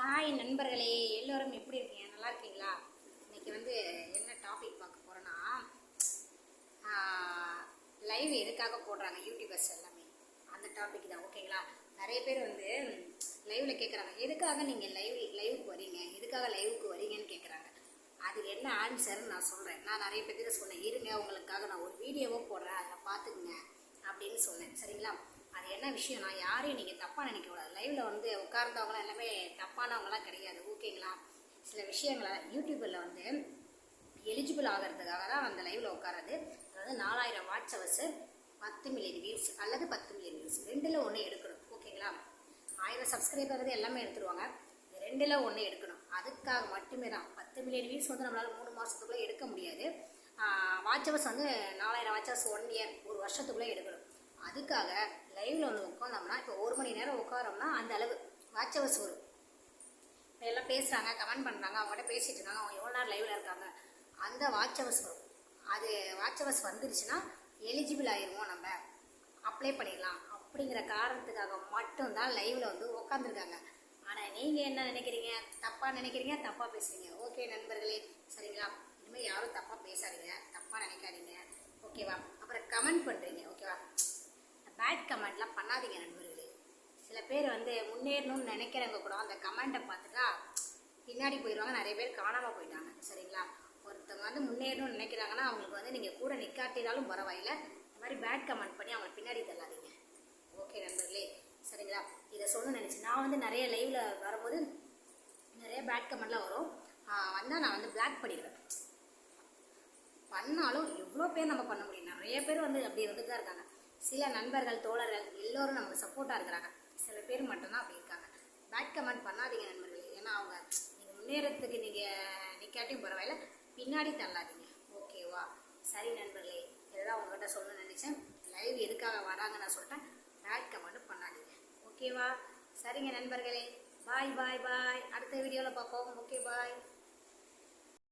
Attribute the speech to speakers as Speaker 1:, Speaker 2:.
Speaker 1: hi நண்பர்களே எல்லோரும் எப்படி இருக்கீங்க நல்லா இருக்கீங்களா இன்றைக்கி வந்து என்ன டாபிக் பார்க்க போகிறோன்னா லைவ் எதுக்காக போடுறாங்க யூடியூபர்ஸ் எல்லாமே அந்த டாபிக் தான் ஓகேங்களா நிறைய பேர் வந்து லைவில் கேட்குறாங்க எதுக்காக நீங்கள் லைவ் லைவுக்கு வரீங்க எதுக்காக லைவுக்கு வரீங்கன்னு கேட்குறாங்க அது என்ன ஆன்சர்னு நான் சொல்கிறேன் நான் நிறைய பேர்கிட்ட சொன்னேன் இருங்க உங்களுக்காக நான் ஒரு வீடியோவோ போடுறேன் அதில் பார்த்துக்குங்க அப்படின்னு சொன்னேன் சரிங்களா அது என்ன விஷயம் நான் யாரையும் நீங்கள் தப்பாக நினைக்கக்கூடாது லைவில் வந்து உட்கார்ந்தவங்களாம் எல்லாமே தப்பானவங்களாம் கிடையாது ஓகேங்களா சில விஷயங்களை யூடியூப்பில் வந்து எலிஜிபிள் ஆகிறதுக்காக தான் அந்த லைவில் உட்காரது அதாவது நாலாயிரம் வாட்ச் அவர்ஸ் பத்து மில்லியன் வியூஸ் அல்லது பத்து மில்லியன் வியூஸ் ரெண்டில் ஒன்று எடுக்கணும் ஓகேங்களா ஆயிரம் சப்ஸ்கிரைபர் எல்லாமே எடுத்துருவாங்க ரெண்டில் ஒன்று எடுக்கணும் அதுக்காக மட்டுமே தான் பத்து மில்லியன் வியூஸ் வந்து நம்மளால் மூணு மாதத்துக்குள்ளே எடுக்க முடியாது வாட்ச் அவர்ஸ் வந்து நாலாயிரம் வாட்ச் அவர்ஸ் ஒன் இயர் ஒரு வருஷத்துக்குள்ளே எடுக்கணும் அதுக்காக லைவில் வந்து உட்காந்தோம்னா இப்போ ஒரு மணி நேரம் உட்காரோம்னா அந்த அளவு வாட்ச் அவர்ஸ் வரும் பேசுகிறாங்க கமெண்ட் பண்ணுறாங்க அவங்ககிட்ட பேசிகிட்டு இருக்காங்க அவங்க எவ்வளோ நேரம் லைவில் இருக்காங்க அந்த வாட்ச் ஹவர்ஸ் வரும் அது வாட்ச் ஹவர்ஸ் வந்துருச்சுன்னா எலிஜிபிள் ஆயிடுவோம் நம்ம அப்ளை பண்ணிடலாம் அப்படிங்கிற காரணத்துக்காக மட்டும்தான் லைவில் வந்து உக்காந்துருக்காங்க ஆனால் நீங்கள் என்ன நினைக்கிறீங்க தப்பாக நினைக்கிறீங்க தப்பாக பேசுகிறீங்க ஓகே நண்பர்களே சரிங்களா இனிமேல் யாரும் தப்பாக பேசாதீங்க தப்பாக நினைக்காதீங்க ஓகேவா அப்புறம் கமெண்ட் பண்ணுறீங்க ஓகேவா பேட் கமெண்ட்லாம் பண்ணாதீங்க நண்பர்களே சில பேர் வந்து முன்னேறணும்னு நினைக்கிறவங்க கூட அந்த கமெண்ட்டை பார்த்துட்டா பின்னாடி போயிடுவாங்க நிறைய பேர் காணாமல் போயிட்டாங்க சரிங்களா ஒருத்தவங்க வந்து முன்னேறணும்னு நினைக்கிறாங்கன்னா அவங்களுக்கு வந்து நீங்கள் கூட நிற்காட்டினாலும் பரவாயில்ல இந்த மாதிரி பேட் கமெண்ட் பண்ணி அவங்களை பின்னாடி தள்ளாதீங்க ஓகே நண்பர்களே சரிங்களா இதை சொல்லு நினச்சி நான் வந்து நிறைய லைவில் வரும்போது நிறைய பேட் கமெண்ட்லாம் வரும் வந்தால் நான் வந்து பிளாக் பண்ணிடுவேன் பண்ணாலும் எவ்வளோ பேர் நம்ம பண்ண முடியும் நிறைய பேர் வந்து அப்படி வந்துட்டு தான் இருக்காங்க சில நண்பர்கள் தோழர்கள் எல்லோரும் நமக்கு சப்போர்ட்டாக இருக்கிறாங்க சில பேர் மட்டும்தான் அப்படி இருக்காங்க பேட் கமெண்ட் பண்ணாதீங்க நண்பர்களே ஏன்னா அவங்க நேரத்துக்கு நீங்கள் நிற்காட்டியும் பரவாயில்ல பின்னாடி தள்ளாதீங்க ஓகேவா சரி நண்பர்களே இதுதான் உங்கள்கிட்ட சொல்லணும்னு நினச்சேன் லைவ் எதுக்காக வராங்க நான் சொல்லிட்டேன் பேட் கமெண்ட் பண்ணாதீங்க ஓகேவா சரிங்க நண்பர்களே பாய் பாய் பாய் அடுத்த வீடியோவில் பார்ப்போம் ஓகே பாய்